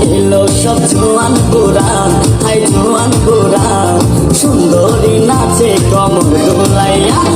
ছিল সব জোয়ান গোরা হাই জোয়ান গোরা সুন্দরী নাচে কমর দোলাইয়া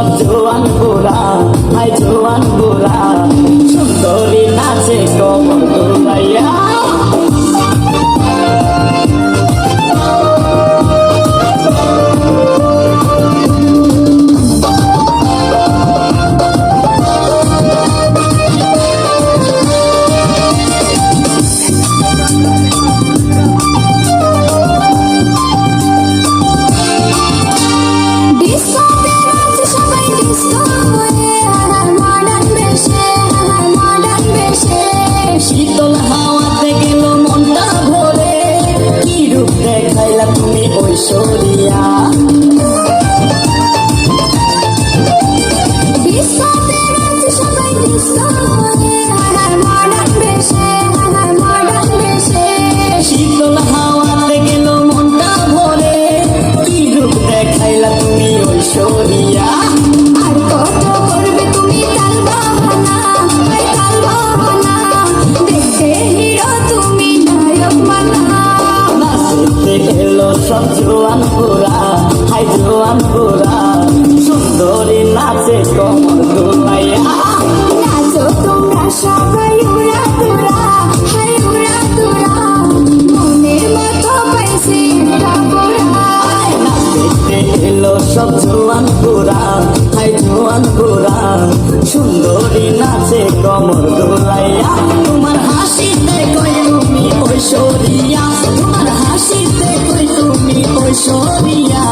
সব জোয়ান গোলা আয় জোয়ান গোলা সুন্দরী মিশে গেল সব জোয়ান পুরা হাই জোয়ান পুরা সুন্দরী নাচে কমর দুলাইয়া। নাচো তোমরা সবাই উড়া তুরা হাই উড়া সব জোয়ান পুরা হাই জোয়ান পুরা সুন্দরী নাচে কমর দুলাইয়া। তোমার হাসিতে কয় তুমি ঐশ্বরিয়া। সরিয়া